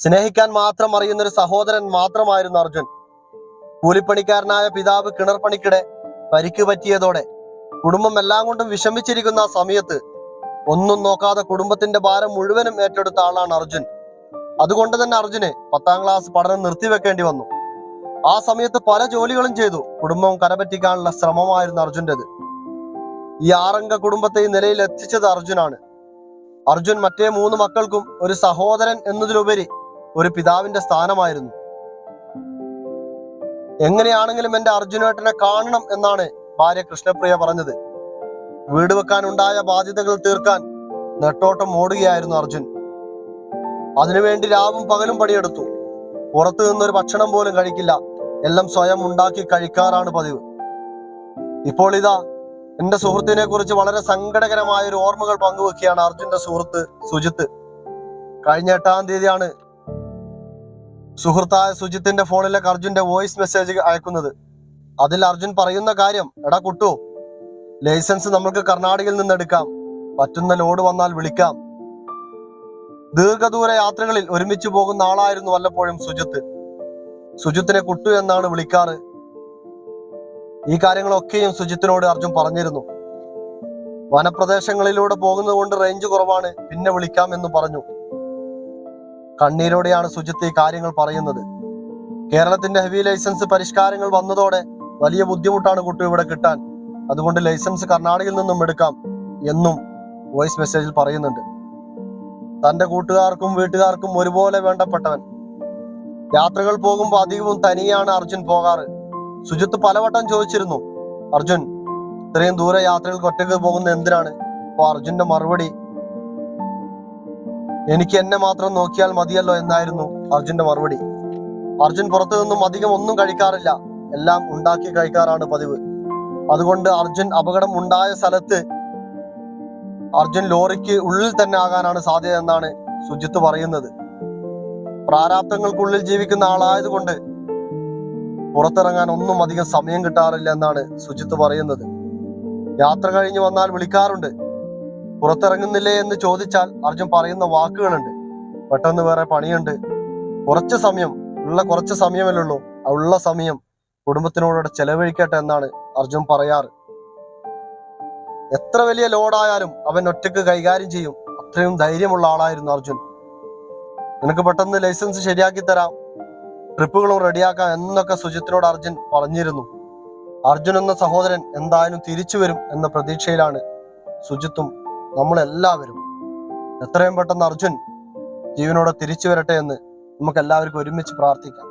സ്നേഹിക്കാൻ മാത്രം അറിയുന്ന ഒരു സഹോദരൻ മാത്രമായിരുന്നു അർജുൻ. കൂലിപ്പണിക്കാരനായ പിതാവ് കിണർപ്പണിക്കിടെ പരിക്ക് പറ്റിയതോടെ കുടുംബം എല്ലാം കൊണ്ടും വിഷമിച്ചിരിക്കുന്ന ആ സമയത്ത് ഒന്നും നോക്കാതെ കുടുംബത്തിന്റെ ഭാരം മുഴുവനും ഏറ്റെടുത്ത ആളാണ് അർജുൻ. അതുകൊണ്ട് തന്നെ അർജുന് പത്താം ക്ലാസ് പഠനം നിർത്തിവെക്കേണ്ടി വന്നു. ആ സമയത്ത് പല ജോലികളും ചെയ്തു. കുടുംബം കരപറ്റിക്കാനുള്ള ശ്രമമായിരുന്നു അർജുന്റെത്. ഈ ആറംഗ കുടുംബത്തെ ഈ നിലയിൽ എത്തിച്ചത് അർജുനാണ്. അർജുൻ മറ്റേ മൂന്ന് മക്കൾക്കും ഒരു സഹോദരൻ എന്നതിലുപരി ഒരു പിതാവിന്റെ സ്ഥാനമായിരുന്നു. എങ്ങനെയാണെങ്കിലും എന്റെ അർജുനേട്ടനെ കാണണം എന്നാണ് ഭാര്യ കൃഷ്ണപ്രിയ പറഞ്ഞത്. വീട് വെക്കാനുണ്ടായ ബാധ്യതകൾ തീർക്കാൻ നെട്ടോട്ടം ഓടുകയായിരുന്നു അർജുൻ. അതിനുവേണ്ടി രാവും പകലും പണിയെടുത്തു. പുറത്തു നിന്നൊരു ഭക്ഷണം പോലും കഴിക്കില്ല. എല്ലാം സ്വയം ഉണ്ടാക്കി കഴിക്കാറാണ് പതിവ്. ഇപ്പോൾ ഇതാ എന്റെ സുഹൃത്തിനെ കുറിച്ച് വളരെ സങ്കടകരമായ ഒരു ഓർമ്മകൾ പങ്കുവെക്കുകയാണ് അർജുന്റെ സുഹൃത്ത് സുജിത്ത്. കഴിഞ്ഞ എട്ടാം തീയതിയാണ് സുഹൃത്തായ സുജിത്തിന്റെ ഫോണിലേക്ക് അർജുന്റെ വോയിസ് മെസ്സേജ് അയക്കുന്നത്. അതിൽ അർജുൻ പറയുന്ന കാര്യം എടാ കുട്ടു ലൈസൻസ് നമ്മൾക്ക് കർണാടകയിൽ നിന്ന് എടുക്കാം. പറ്റുന്ന ലോഡ് വന്നാൽ വിളിക്കാം. ദീർഘദൂര യാത്രകളിൽ ഒരുമിച്ച് പോകുന്ന ആളായിരുന്നു വല്ലപ്പോഴും സുജിത്ത്. സുജിത്തിനെ കുട്ടു എന്നാണ് വിളിക്കാറ്. ഈ കാര്യങ്ങളൊക്കെയും സുജിത്തിനോട് അർജുൻ പറഞ്ഞിരുന്നു. വനപ്രദേശങ്ങളിലൂടെ പോകുന്നത് കൊണ്ട് റേഞ്ച് കുറവാണ് പിന്നെ വിളിക്കാം എന്ന് പറഞ്ഞു. കണ്ണീരോടെയാണ് സുജിത്ത് ഈ കാര്യങ്ങൾ പറയുന്നത്. കേരളത്തിന്റെ ഹെവി ലൈസൻസ് പരിഷ്കാരങ്ങൾ വന്നതോടെ വലിയ ബുദ്ധിമുട്ടാണ് കുട്ടു ഇവിടെ കിട്ടാൻ. അതുകൊണ്ട് ലൈസൻസ് കർണാടകയിൽ നിന്നും എടുക്കാം എന്നും വോയിസ് മെസ്സേജിൽ പറയുന്നുണ്ട്. തന്റെ കൂട്ടുകാർക്കും വീട്ടുകാർക്കും ഒരുപോലെ വേണ്ടപ്പെട്ടവൻ. യാത്രകൾ പോകുമ്പോൾ അധികവും തനിയാണ് അർജുൻ പോകാറ്. സുജിത്ത് പലവട്ടം ചോദിച്ചിരുന്നു അർജുൻ ഇത്രയും ദൂരെ യാത്രകൾക്ക് ഒറ്റയ്ക്ക് പോകുന്ന എന്തിനാണ്? അപ്പൊ അർജുന്റെ മറുപടി എനിക്ക് എന്നെ മാത്രം നോക്കിയാൽ മതിയല്ലോ എന്നായിരുന്നു അർജുന്റെ മറുപടി. അർജുൻ പുറത്തു നിന്നും അധികം ഒന്നും കഴിക്കാറില്ല. എല്ലാം ഉണ്ടാക്കി കഴിക്കാറാണ് പതിവ്. അതുകൊണ്ട് അർജുൻ അപകടം ഉണ്ടായ സ്ഥലത്ത് അർജുൻ ലോറിക്ക് ഉള്ളിൽ തന്നെ ആകാനാണ് സാധ്യത എന്നാണ് സുജിത്ത് പറയുന്നത്. പ്രാരാബ്ദങ്ങൾക്കുള്ളിൽ ജീവിക്കുന്ന ആളായതുകൊണ്ട് പുറത്തിറങ്ങാൻ ഒന്നും അധികം സമയം കിട്ടാറില്ല എന്നാണ് സുജിത്ത് പറയുന്നത്. യാത്ര കഴിഞ്ഞ് വന്നാൽ വിളിക്കാറുണ്ട്. പുറത്തിറങ്ങുന്നില്ലേ എന്ന് ചോദിച്ചാൽ അർജുൻ പറയുന്ന വാക്കുകളുണ്ട്. പെട്ടെന്ന് വേറെ പണിയുണ്ട്. കുറച്ച് സമയം ഉള്ള കുറച്ച് സമയമല്ലേ ഉള്ളൂ. ആ ഉള്ള സമയം കുടുംബത്തിനോടൂടെ ചെലവഴിക്കട്ടെ എന്നാണ് അർജുൻ പറയാറ്. എത്ര വലിയ ലോഡായാലും അവൻ ഒറ്റയ്ക്ക് കൈകാര്യം ചെയ്യും. അത്രയും ധൈര്യമുള്ള ആളായിരുന്നു അർജുൻ. നിനക്ക് പെട്ടെന്ന് ലൈസൻസ് ശരിയാക്കി തരാം. ട്രിപ്പുകളും റെഡിയാക്കാം എന്നൊക്കെ സുജിത്തിനോട് അർജുൻ പറഞ്ഞിരുന്നു. അർജുൻ എന്ന സഹോദരൻ എന്തായാലും തിരിച്ചു വരും എന്ന പ്രതീക്ഷയിലാണ് സുജിത്തും നമ്മളെല്ലാവരും. എത്രയും പെട്ടെന്ന് അർജുൻ ജീവനോടെ തിരിച്ചു വരട്ടെ എന്ന് നമുക്ക് എല്ലാവർക്കും ഒരുമിച്ച് പ്രാർത്ഥിക്കാം.